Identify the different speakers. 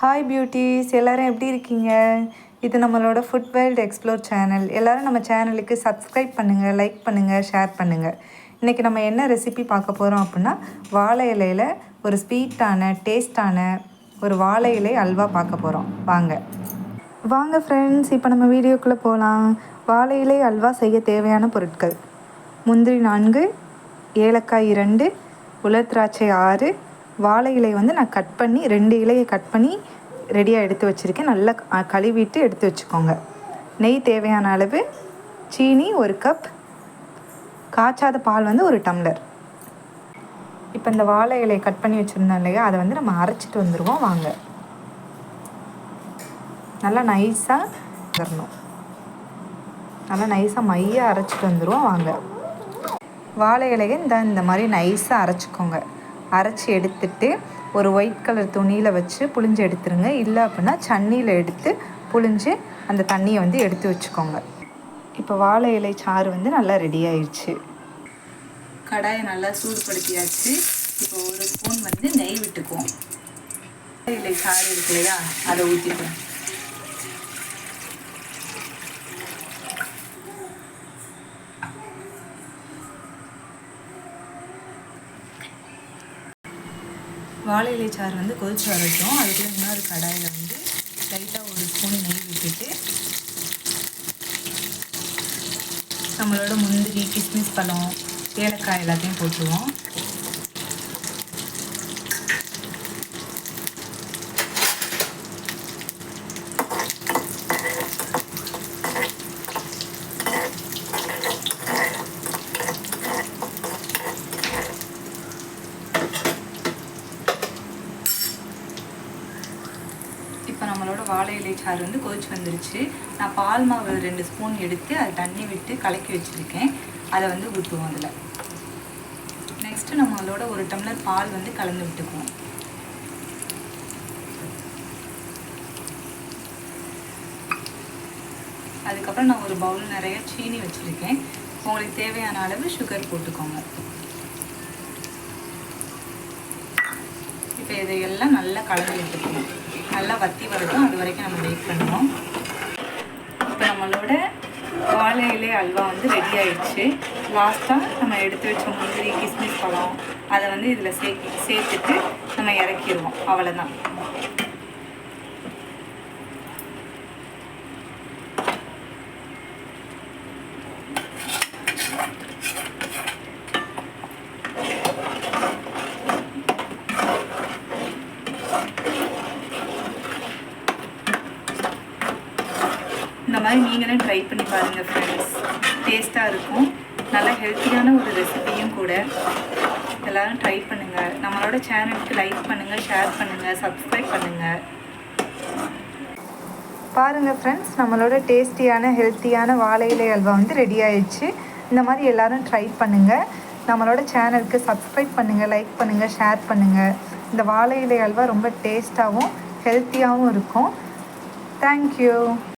Speaker 1: Hi beauties எல்லோரும் எப்படி இருக்கீங்க? இது நம்மளோட ஃபுட் வேர்ல்டு எக்ஸ்ப்ளோர் சேனல் எல்லோரும் நம்ம சேனலுக்கு சப்ஸ்கிரைப் பண்ணுங்கள் லைக் பண்ணுங்கள் ஷேர் பண்ணுங்கள் இன்றைக்கி நம்ம என்ன ரெசிபி பார்க்க போகிறோம் அப்படின்னா வாழை இலையில் ஒரு ஸ்வீட்டான டேஸ்டான ஒரு வாழை இலை அல்வா பார்க்க போகிறோம் வாங்க. வாங்க ஃப்ரெண்ட்ஸ் இப்போ நம்ம வீடியோக்குள்ளே போகலாம் வாழை இலை அல்வா செய்ய தேவையான பொருட்கள். முந்திரி நான்கு ஏலக்காய் இரண்டு உலர் திராட்சை ஆறு வாழை இலை வந்து நான் கட் பண்ணி ரெண்டு இலையை கட் பண்ணி ரெடியாக எடுத்து வச்சுருக்கேன். நல்லா கழுவிட்டு எடுத்து வச்சுக்கோங்க. நெய் தேவையான அளவு சீனி ஒரு கப் காய்ச்சாத பால் வந்து ஒரு டம்ளர். இப்போ இந்த வாழை இலையை கட் பண்ணி வச்சுருந்தோம் இல்லையா அதை வந்து நம்ம அரைச்சிட்டு வந்துடுவோம் வாங்க. நல்லா நைஸாக வரணும் நல்லா நைஸாக மையாக அரைச்சிட்டு வந்துடுவோம் வாங்க. வாழை இலையை இந்த இந்த மாதிரி நைஸாக அரைச்சிக்கோங்க. அரைச்சி எடுத்துட்டு ஒரு ஒயிட் கலர் துணியில் வச்சு புளிஞ்சு எடுத்துருங்க. இல்லை அப்படின்னா சன்னியில் எடுத்து புளிஞ்சு அந்த தண்ணியை வந்து எடுத்து வச்சுக்கோங்க. இப்போ வாழை இலை சாறு வந்து நல்லா ரெடி ஆயிடுச்சு. கடாயை நல்லா சூடுபடுத்தியாச்சு. இப்போ ஒரு ஸ்பூன் வந்து நெய் விட்டுக்குவோம். இலை சாறு இருக்கு இல்லையா? அதை ஊற்றிக்குவோம் வாழை இலை சாறு வந்து கொதிச்சு வரட்டும். அதுக்குள்ளே இன்னொரு கடாயில் வந்து லைட்டாக ஒரு ஸ்பூன் நெய் விட்டுட்டு நம்மளோட முந்திரி கிஸ்மிஸ் பழம் ஏலக்காய் எல்லாத்தையும் போட்டுருவோம். இப்போ நம்மளோட வாழை இலை சாறு வந்து கொதிச்சு வந்துருச்சு. நான் பால் மாவு ரெண்டு ஸ்பூன் எடுத்து அதை தண்ணி விட்டு கலக்கி வச்சுருக்கேன். அதை வந்து ஊற்றுவோம் அதில். நெக்ஸ்ட்டு நம்மளோட ஒரு டம்ளர் பால் வந்து கலந்து விட்டுக்குவோம். அதுக்கப்புறம் நான் ஒரு பவுல் நிறைய சீனி வச்சுருக்கேன். உங்களுக்கு தேவையான அளவு சுகர் போட்டுக்கோங்க. இப்போ இதையெல்லாம் நல்லா கலந்து விட்டுக்கணும் நல்லா வத்தி வரட்டும். அது வரைக்கும் நம்ம வெயிட் பண்ணுவோம். இப்போ நம்மளோட வாழையிலே அல்வா வந்து ரெடி ஆயிடுச்சு. லாஸ்ட்டாக நம்ம எடுத்து வச்ச முந்திரி கிஸ்மிஸ் பழம் அதை வந்து இதில் சே சேர்த்துட்டு நம்ம இறக்கிடுவோம். அவ்வளோதான் இந்த மாதிரி நீங்களே ட்ரை பண்ணி பாருங்கள் ஃப்ரெண்ட்ஸ் டேஸ்ட்டாக இருக்கும். நல்லா ஹெல்த்தியான ஒரு ரெசிபியும் கூட. எல்லோரும் ட்ரை பண்ணுங்கள் நம்மளோட சேனலுக்கு லைக் பண்ணுங்கள் ஷேர் பண்ணுங்கள் சப்ஸ்கிரைப் பண்ணுங்கள் பாருங்கள் ஃப்ரெண்ட்ஸ் நம்மளோட டேஸ்டியான ஹெல்த்தியான வாழை இலை அல்வா வந்து ரெடி ஆயிடுச்சு. இந்த மாதிரி எல்லோரும் ட்ரை பண்ணுங்கள் நம்மளோட சேனலுக்கு சப்ஸ்கிரைப் பண்ணுங்கள் லைக் பண்ணுங்கள் ஷேர் பண்ணுங்கள் இந்த வாழை இலை அல்வா ரொம்ப டேஸ்ட்டாகவும் ஹெல்த்தியாகவும் இருக்கும். தேங்க்யூ